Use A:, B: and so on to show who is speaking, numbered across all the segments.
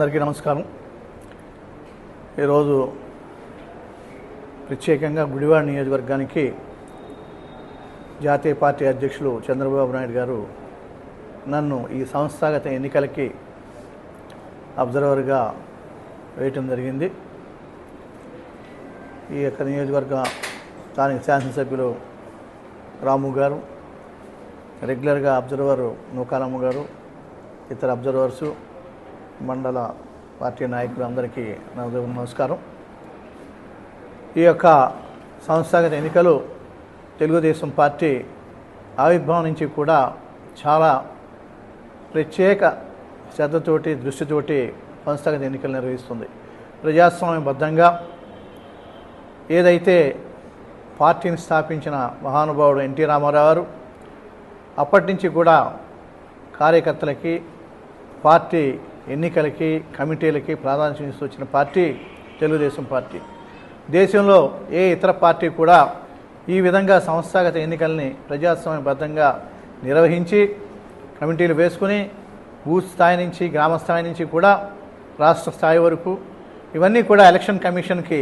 A: అందరికీ నమస్కారం. ఈరోజు ప్రత్యేకంగా గుడివాడ నియోజకవర్గానికి జాతీయ పార్టీ అధ్యక్షులు చంద్రబాబు నాయుడు గారు నన్ను ఈ సంస్థాగత ఎన్నికలకి అబ్జర్వర్గా వేయటం జరిగింది. ఈ యొక్క నియోజకవర్గ స్థానిక శాసనసభ్యులు రాము గారు రెగ్యులర్గా అబ్జర్వర్ నూకాలమ్మ గారు ఇతర అబ్జర్వర్సు మండల పార్టీ నాయకులు అందరికీ నా నమస్కారం. ఈ యొక్క సంస్థాగత ఎన్నికలు తెలుగుదేశం పార్టీ ఆవిర్భావం నుంచి కూడా చాలా ప్రత్యేక శ్రద్ధతోటి దృష్టితోటి సంస్థాగత ఎన్నికలు నిర్వహిస్తుంది. ప్రజాస్వామ్యబద్ధంగా ఏదైతే పార్టీని స్థాపించిన మహానుభావుడు ఎన్టీ రామారావు గారు అప్పటి నుంచి కూడా కార్యకర్తలకి పార్టీ ఎన్నికలకి కమిటీలకి ప్రాధాన్యత ఇస్తూ వచ్చిన పార్టీ తెలుగుదేశం పార్టీ. దేశంలో ఏ ఇతర పార్టీ కూడా ఈ విధంగా సంస్థాగత ఎన్నికల్ని ప్రజాస్వామ్యబద్ధంగా నిర్వహించి కమిటీలు వేసుకుని బూత్ స్థాయి నుంచి గ్రామ స్థాయి నుంచి కూడా రాష్ట్ర స్థాయి వరకు ఇవన్నీ కూడా ఎలక్షన్ కమిషన్కి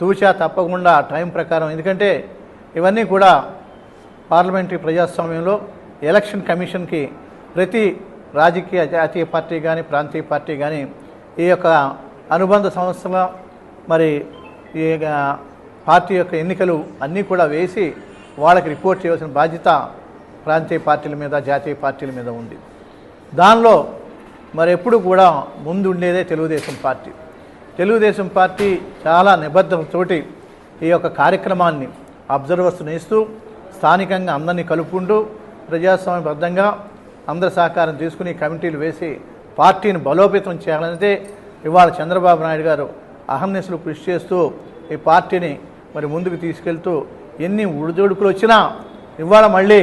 A: తూచా తప్పకుండా టైం ప్రకారం. ఎందుకంటే ఇవన్నీ కూడా పార్లమెంటరీ ప్రజాస్వామ్యంలో ఎలక్షన్ కమిషన్కి ప్రతి రాజకీయ జాతీయ పార్టీ కానీ ప్రాంతీయ పార్టీ కానీ ఈ యొక్క అనుబంధ సంస్థల మరి ఈ పార్టీ యొక్క ఎన్నికలు అన్నీ కూడా వేసి వాళ్ళకి రిపోర్ట్ చేయవలసిన బాధ్యత ప్రాంతీయ పార్టీల మీద జాతీయ పార్టీల మీద ఉంది. దానిలో మరి ఎప్పుడు కూడా ముందు ఉండేదే తెలుగుదేశం పార్టీ. తెలుగుదేశం పార్టీ చాలా నిబద్ధతతోటి ఈ యొక్క కార్యక్రమాన్ని అబ్జర్వర్స్ నేస్తూ స్థానికంగా అందరినీ కలుపుకుంటూ ప్రజాస్వామ్యబద్ధంగా అందరి సహకారం తీసుకుని కమిటీలు వేసి పార్టీని బలోపేతం చేయాలనేదే ఇవాళ చంద్రబాబు నాయుడు గారు అహర్నిశలు కృషి చేస్తూ ఈ పార్టీని మరి ముందుకు తీసుకెళ్తూ ఎన్ని ఉడిదొడుకులు వచ్చినా ఇవాళ మళ్ళీ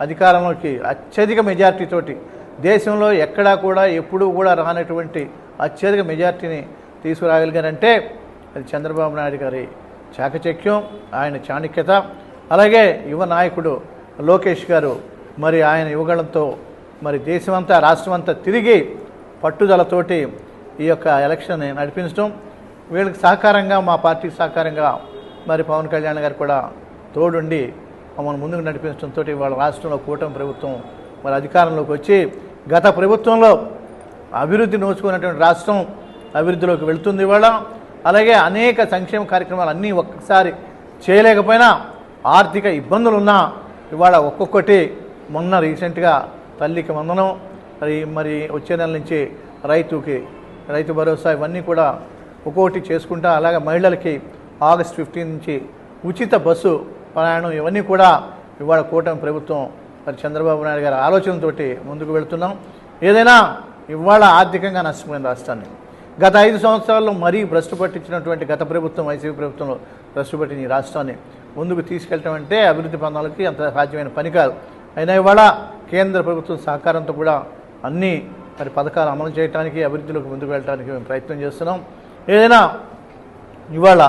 A: అధికారంలోకి అత్యధిక మెజార్టీతోటి దేశంలో ఎక్కడా కూడా ఎప్పుడూ కూడా రానటువంటి అత్యధిక మెజార్టీని తీసుకురాగలిగారంటే అది చంద్రబాబు నాయుడు గారి చాకచక్యం ఆయన చాణక్యత. అలాగే యువ నాయకుడు లోకేష్ గారు మరి ఆయన యువగళంతో మరి దేశమంతా రాష్ట్రమంతా తిరిగి పట్టుదలతోటి ఈ యొక్క ఎలక్షన్ నడిపించడం. వీళ్ళకి సహకారంగా మా పార్టీకి సహకారంగా మరి పవన్ కళ్యాణ్ గారు కూడా తోడుండి మమ్మల్ని ముందుకు నడిపించడంతో వాళ్ళ రాష్ట్రంలో కూటమి ప్రభుత్వం మరి అధికారంలోకి వచ్చి గత ప్రభుత్వంలో అభివృద్ధి నోచుకున్నటువంటి రాష్ట్రం అభివృద్ధిలోకి వెళుతుంది ఇవాళ. అలాగే అనేక సంక్షేమ కార్యక్రమాలు అన్నీ ఒక్కసారి చేయలేకపోయినా ఆర్థిక ఇబ్బందులు ఉన్నా ఇవాళ ఒక్కొక్కటి మొన్న రీసెంట్గా తల్లికి వందనం. మరి మరి వచ్చే నెల నుంచి రైతుకి రైతు భరోసా ఇవన్నీ కూడా ఒక్కొక్కటి చేసుకుంటా అలాగే మహిళలకి ఆగస్ట్ ఫిఫ్టీన్ నుంచి ఉచిత బస్సు ప్రయాణం ఇవన్నీ కూడా ఇవాళ కూటమి ప్రభుత్వం మరి చంద్రబాబు నాయుడు గారి ఆలోచనతోటి ముందుకు వెళుతున్నాం. ఏదైనా ఇవాళ ఆర్థికంగా నష్టపోయిన రాష్ట్రాన్ని. గత ఐదు సంవత్సరాల్లో మరీ భ్రష్టు పట్టించినటువంటి గత ప్రభుత్వం వైసీపీ ప్రభుత్వంలో భ్రష్టు పట్టిన ఈ రాష్ట్రాన్ని ముందుకు తీసుకెళ్ళటం అంటే అభివృద్ధి పనులకి అంత సాధ్యమైన పని కాదు. అయినా ఇవాళ కేంద్ర ప్రభుత్వం సహకారంతో కూడా అన్ని మరి పథకాలు అమలు చేయడానికి అభివృద్ధిలోకి ముందుకు వెళ్ళడానికి మేము ప్రయత్నం చేస్తున్నాం. ఏదైనా ఇవాళ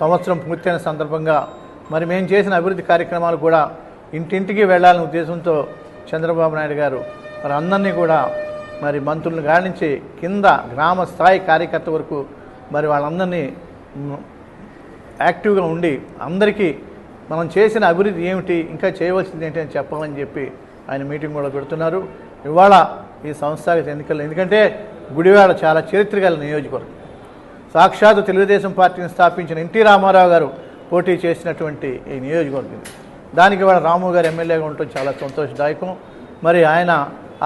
A: సంవత్సరం పూర్తయిన సందర్భంగా మరి మేము చేసిన అభివృద్ధి కార్యక్రమాలు కూడా ఇంటింటికి వెళ్ళాలనే ఉద్దేశంతో చంద్రబాబు నాయుడు గారు మరి అందరినీ కూడా మరి మంత్రులను గాడించి కింద గ్రామ స్థాయి కార్యకర్త వరకు మరి వాళ్ళందరినీ యాక్టివ్గా ఉండి అందరికీ మనం చేసిన అభివృద్ధి ఏమిటి ఇంకా చేయవలసింది ఏంటి అని చెప్పాలని చెప్పి ఆయన మీటింగ్ కూడా పెడుతున్నారు. ఇవాళ ఈ సంస్థాగత ఎన్నికలు ఎందుకంటే గుడివాడ చాలా చరిత్ర గల నియోజకవర్గం. సాక్షాత్ తెలుగుదేశం పార్టీని స్థాపించిన ఎన్టీ రామారావు గారు పోటీ చేసినటువంటి ఈ నియోజకవర్గం దానికి ఇవాళ రాము గారు ఎమ్మెల్యేగా ఉండటం చాలా సంతోషదాయకం. మరి ఆయన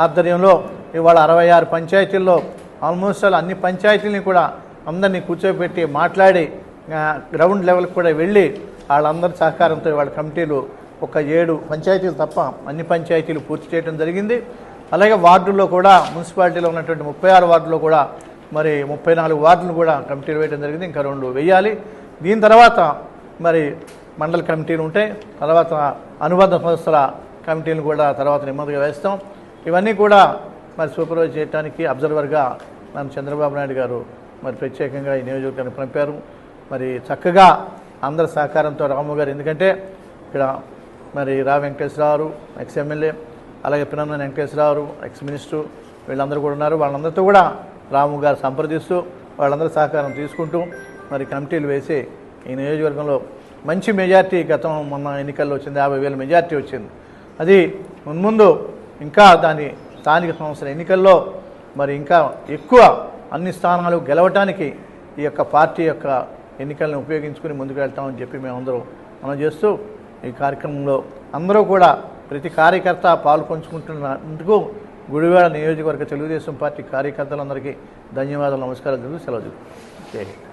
A: ఆధ్వర్యంలో ఇవాళ అరవై ఆరు పంచాయతీల్లో ఆల్మోస్ట్ ఆల్ అన్ని పంచాయతీలని కూడా అందరినీ కూర్చోబెట్టి మాట్లాడి గ్రౌండ్ లెవెల్కి కూడా వెళ్ళి వాళ్ళందరి సహకారంతో వాళ్ళ కమిటీలు ఒక ఏడు పంచాయతీలు తప్ప అన్ని పంచాయతీలు పూర్తి చేయడం జరిగింది. అలాగే వార్డుల్లో కూడా మున్సిపాలిటీలో ఉన్నటువంటి ముప్పై ఆరు వార్డుల్లో కూడా మరి ముప్పై నాలుగు వార్డులు కూడా కమిటీలు వేయడం జరిగింది. ఇంకా రెండు వేయాలి. దీని తర్వాత మరి మండల కమిటీలు ఉంటాయి. తర్వాత అనుబంధ సంస్థల కమిటీలు కూడా తర్వాత నెమ్మదిగా వేస్తాం. ఇవన్నీ కూడా మరి సూపర్వైజ్ చేయడానికి అబ్జర్వర్గా మన చంద్రబాబు నాయుడు గారు మరి ప్రత్యేకంగా ఈ నియోజకవర్గాన్ని పంపారు. మరి చక్కగా అందరి సహకారంతో రాము గారు ఎందుకంటే ఇక్కడ మరి రా వెంకటేశ్వరరావు ఎక్స్ ఎమ్మెల్యే అలాగే పిన్నమనేని వెంకటేశ్వరరావు ఎక్స్ మినిస్టర్ వీళ్ళందరూ కూడా ఉన్నారు. వాళ్ళందరితో కూడా రాము గారు సంప్రదిస్తూ వాళ్ళందరూ సహకారం తీసుకుంటూ మరి కమిటీలు వేసి ఈ నియోజకవర్గంలో మంచి మెజార్టీ గతం మొన్న ఎన్నికల్లో వచ్చింది. యాభై వేల మెజార్టీ వచ్చింది. అది మున్ముందు ఇంకా దాని స్థానిక సంస్థల ఎన్నికల్లో మరి ఇంకా ఎక్కువ అన్ని స్థానాలు గెలవటానికి ఈ యొక్క పార్టీ యొక్క ఎన్నికలను ఉపయోగించుకుని ముందుకు వెళ్తామని చెప్పి మేమందరూ మనం చేస్తూ ఈ కార్యక్రమంలో అందరూ కూడా ప్రతి కార్యకర్త పాల్పంచుకుంటున్నందుకు గుడివాడ నియోజకవర్గ తెలుగుదేశం పార్టీ కార్యకర్తలందరికీ ధన్యవాదాలు నమస్కారాలు తెలుగు సెలవు జై హింద్.